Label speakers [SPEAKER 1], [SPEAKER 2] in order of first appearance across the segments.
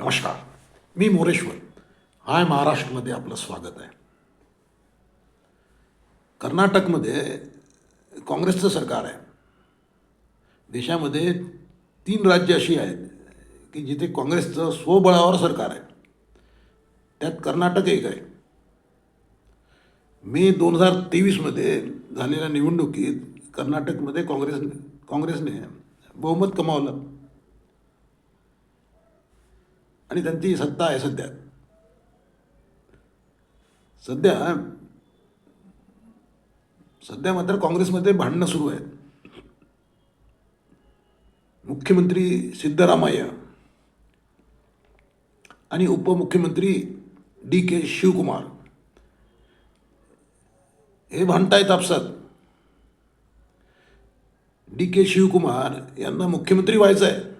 [SPEAKER 1] नमस्कार. मी मोरेश्वर. हाय महाराष्ट्रमध्ये आपलं स्वागत आहे. कर्नाटकमध्ये काँग्रेसचं सरकार आहे. देशामध्ये तीन राज्य अशी आहेत की जिथे काँग्रेसचं स्वबळावर सरकार आहे. त्यात कर्नाटक एक आहे. मे दोन हजार तेवीसमध्ये झालेल्या निवडणुकीत कर्नाटकमध्ये काँग्रेस काँग्रेसने बहुमत कमावलं. आणि त्यांची सत्ता आहे सध्या. सध्या सध्या मात्र काँग्रेसमध्ये भांडणं सुरू आहेत. मुख्यमंत्री सिद्धरामय्या आणि उपमुख्यमंत्री डी के शिवकुमार हे भांडतायत आपसात. डी के शिवकुमार यांना मुख्यमंत्री व्हायचं आहे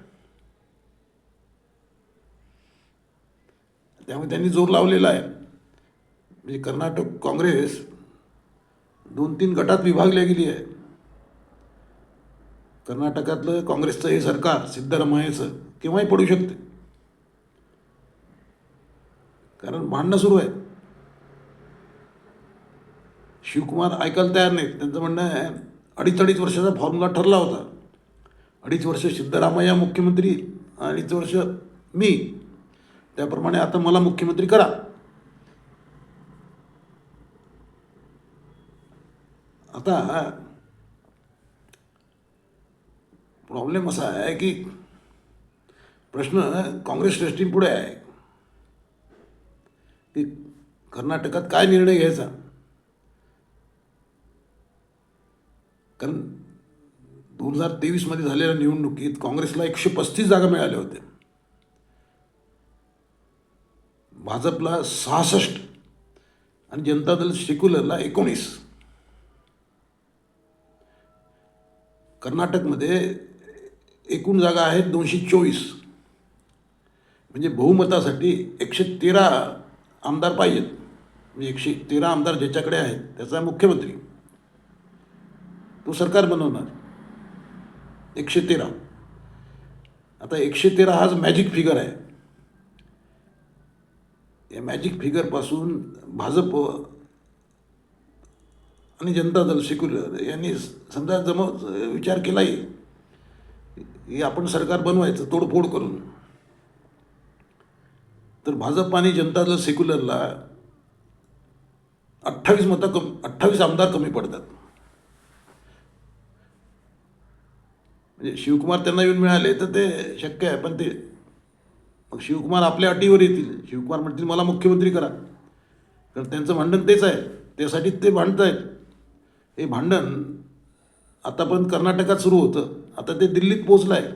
[SPEAKER 1] त्यामुळे त्यांनी जोर लावलेला आहे. म्हणजे कर्नाटक काँग्रेस दोन तीन गटात विभागल्या गेली आहे. कर्नाटकातलं काँग्रेसचं हे सरकार सिद्धरामय्याचं केव्हाही पडू शकते. कारण भांडणं सुरू आहे शिवकुमार ऐकायला तयार नाहीत. त्यांचं म्हणणं आहे अडीच अडीच वर्षाचा फॉर्म्युला ठरला होता. अडीच वर्ष सिद्धरामय्या मुख्यमंत्री अडीच वर्ष मी. त्याप्रमाणे आता मला मुख्यमंत्री करा. आता प्रॉब्लेम असा आहे की प्रश्न काँग्रेस ट्रस्टींपुढे आहे. की कर्नाटकात काय निर्णय घ्यायचा? कारण दोन हजार तेवीसमध्ये झालेल्या निवडणुकीत काँग्रेसला एकशे पस्तीस जागा मिळाल्या होत्या. भाजपला सहासष्ट आणि जनता दल सेक्युलरला एकोणीस. कर्नाटकमध्ये एकूण जागा आहेत दोनशे चोवीस. म्हणजे बहुमतासाठी एकशे तेरा आमदार पाहिजेत. म्हणजे एकशे तेरा आमदार ज्याच्याकडे आहेत त्याचा मुख्यमंत्री. तो सरकार बनवणार. एकशे तेरा. आता एकशे तेरा हाच मॅजिक फिगर आहे. या मॅजिक फिगरपासून भाजप आणि जनता दल सेक्युलर यांनी समजा जम विचार केलाही की आपण सरकार बनवायचं तोडफोड करून. तर भाजप आणि जनता दल सेक्युलरला अठ्ठावीस मतं कम अठ्ठावीस आमदार कमी पडतात. म्हणजे शिवकुमार त्यांना येऊन मिळाले तर ते शक्य आहे पण ते मग शिवकुमार आपल्या अटीवर येतील. शिवकुमार म्हणतील मला मुख्यमंत्री करा. कारण त्यांचं भांडण तेच आहे. त्यासाठी ते भांडत आहेत हे भांडण आतापर्यंत कर्नाटकात सुरू होतं. आता ते दिल्लीत पोचलं आहे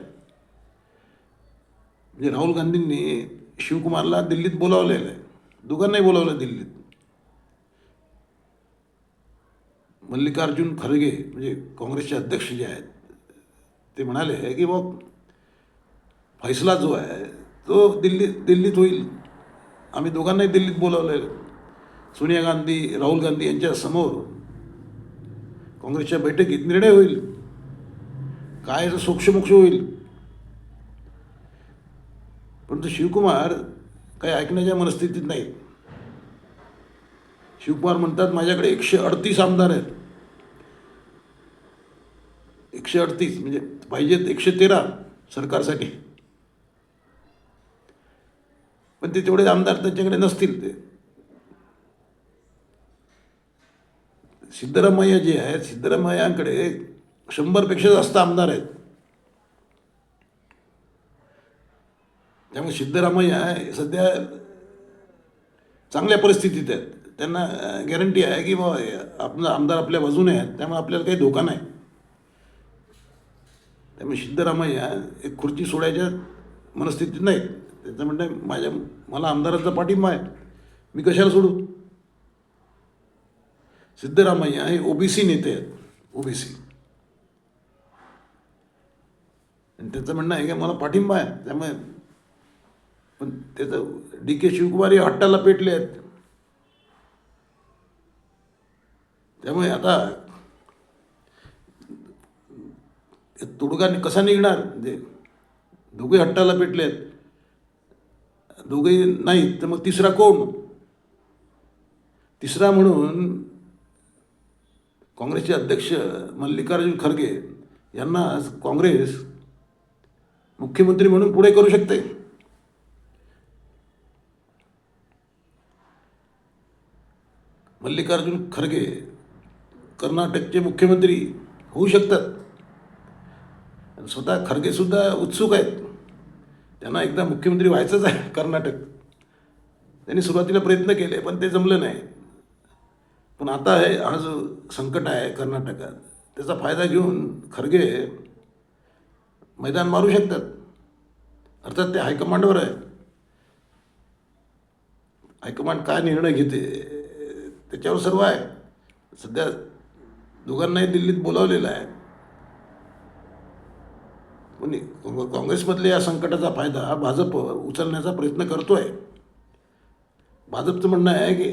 [SPEAKER 1] म्हणजे राहुल गांधींनी शिवकुमारला दिल्लीत बोलावलेलं आहे. दोघांनाही बोलावलं दिल्लीत. मल्लिकार्जुन खरगे म्हणजे काँग्रेसचे अध्यक्ष जे आहेत ते म्हणाले की मग फैसला जो आहे तो दिल्ली दिल्लीत होईल. आम्ही दोघांनाही दिल्लीत बोलावलं सोनिया गांधी राहुल गांधी यांच्या समोर काँग्रेसच्या बैठकीत निर्णय होईल. काय सोक्षमोक्ष होईल? परंतु शिवकुमार काही ऐकण्याच्या मनस्थितीत नाहीत शिवकुमार म्हणतात माझ्याकडे एकशे अडतीस आमदार आहेत. एकशे अडतीस म्हणजे पाहिजेत एकशे तेरा सरकारसाठी. पण ते तेवढे आमदार त्यांच्याकडे नसतील ते. सिद्धरामय्या जे आहेत सिद्धरामय्यांकडे शंभरपेक्षा जास्त आमदार आहेत. त्यामुळे सिद्धरामय्या सध्या चांगल्या परिस्थितीत आहेत. त्यांना गॅरंटी आहे की बाबा आपला आमदार आपल्या बाजूने आहेत त्यामुळे आपल्याला काही धोका नाही. त्यामुळे सिद्धरामय्या एक खुर्ची सोडायच्या मनस्थितीत नाहीत. त्याचं म्हणणं आहे, माझ्या मला आमदारांचा पाठिंबा आहे. मी कशाला सोडू? सिद्धरामय्या हे ओबीसी नेते आहेत ओबीसी. आणि त्याचं म्हणणं आहे की मला पाठिंबा आहे त्यामुळे पण त्याचं डी के शिवकुमार हे हट्टाला पेटले आहेत. त्यामुळे आता तोडगा कसा निघणार? म्हणजे दोघे हट्टाला पेटले आहेत दोघे नाहीत तर मग तिसरा कोण? तिसरा म्हणून काँग्रेसचे अध्यक्ष मल्लिकार्जुन खरगे यांना काँग्रेस मुख्यमंत्री म्हणून पुढे करू शकते. मल्लिकार्जुन खरगे कर्नाटकचे मुख्यमंत्री होऊ शकतात. आणि स्वतः खरगेसुद्धा उत्सुक आहेत. त्यांना एकदा मुख्यमंत्री व्हायचंच आहे कर्नाटक. त्यांनी सुरुवातीला प्रयत्न केले पण ते जमलं नाही. पण आता हे हा जो संकट आहे कर्नाटकात त्याचा फायदा घेऊन खरगे मैदान मारू शकतात. अर्थात ते हायकमांडवर आहे. हायकमांड काय निर्णय घेते त्याच्यावर सर्व आहे. सध्या दोघांनाही दिल्लीत बोलावलेलं आहे कोणी काँग- काँग्रेसमधल्या या संकटाचा फायदा हा भाजप उचलण्याचा प्रयत्न करतो आहे भाजपचं म्हणणं आहे की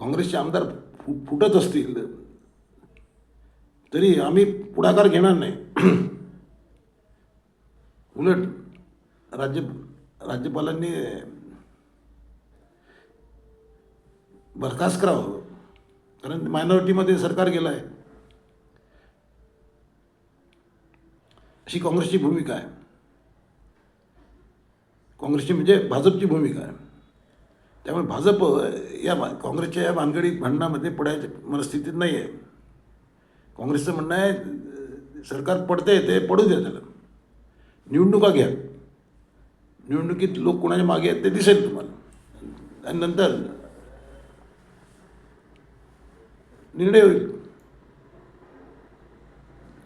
[SPEAKER 1] काँग्रेसचे आमदार फु फुटत असतील तरी आम्ही पुढाकार घेणार नाही. उलट राज्य राज्यपालांनी बरखास्त करावं. कारण मायनॉरिटीमध्ये सरकार गेलं आहे अशी काँग्रेसची भूमिका आहे. काँग्रेसची म्हणजे भाजपची भूमिका आहे. त्यामुळे भाजप या काँग्रेसच्या या भानगडी भांडणामध्ये पडायच्या मनस्थितीत नाही आहे. काँग्रेसचं म्हणणं आहे सरकार पडते ते पडू द्या त्याला. निवडणुका घ्या. निवडणुकीत लोक कोणाच्या मागे आहेत ते दिसेल तुम्हाला. आणि नंतर निर्णय होईल.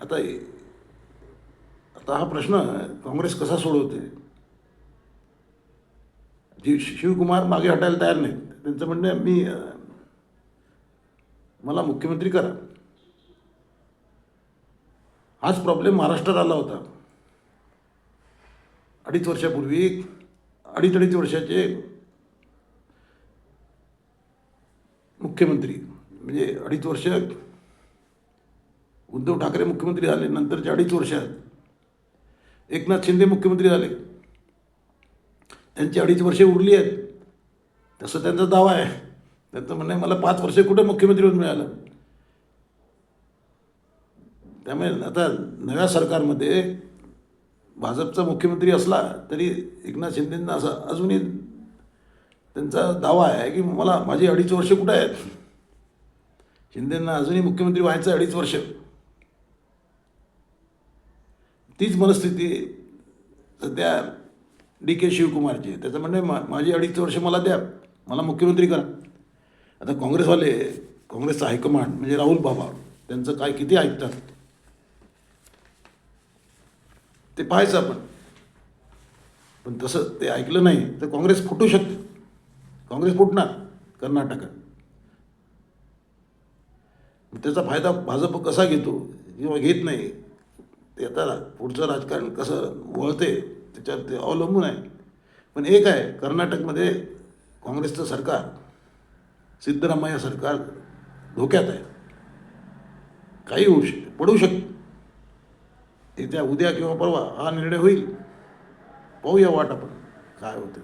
[SPEAKER 1] आता आता हा प्रश्न काँग्रेस कसा सोडवते? जी शिवकुमार मागे हटायला तयार नाहीत. त्यांचं म्हणणं मी मला मुख्यमंत्री करा. हाच प्रॉब्लेम महाराष्ट्रात आला होता. अडीच वर्षापूर्वी अडीच अडीच वर्षाचे मुख्यमंत्री म्हणजे अडीच वर्ष उद्धव ठाकरे मुख्यमंत्री झाले नंतरच्या अडीच वर्षात एकनाथ शिंदे मुख्यमंत्री झाले. त्यांची अडीच वर्षे उरली आहेत. तसं त्यांचा दावा आहे. त्यांचं म्हणणं मला पाच वर्षे कुठं मुख्यमंत्री होऊन मिळालं? त्यामुळे आता नव्या सरकारमध्ये भाजपचा मुख्यमंत्री असला तरी एकनाथ शिंदेंना असं अजूनही त्यांचा दावा आहे की मला माझी अडीच वर्ष कुठं आहेत? शिंदेंना अजूनही मुख्यमंत्री व्हायचं आहे अडीच वर्ष. तीच मनस्थिती सध्या डी के शिवकुमारची त्याचं म्हणणं आहे, मा माझी अडीच वर्ष मला द्या मला मुख्यमंत्री करा. आता काँग्रेसवाले काँग्रेसचा हायकमांड म्हणजे राहुल बाबा त्यांचं काय किती ऐकतात? ते पाहायचं आपण. पण तसं ते ऐकलं नाही तर काँग्रेस फुटू शकते. काँग्रेस फुटणार कर्नाटकात. त्याचा फायदा भाजप कसा घेतो किंवा घेत नाही ते आता पुढचं राजकारण कसं वळते त्याच्यावर ते अवलंबून आहे. पण एक आहे कर्नाटकमध्ये काँग्रेसचं सरकार सिद्धरामय्या सरकार धोक्यात आहे. काही होऊ शक पडू शकते येत्या उद्या किंवा परवा हा निर्णय होईल. पाहूया वाट आपण काय होतं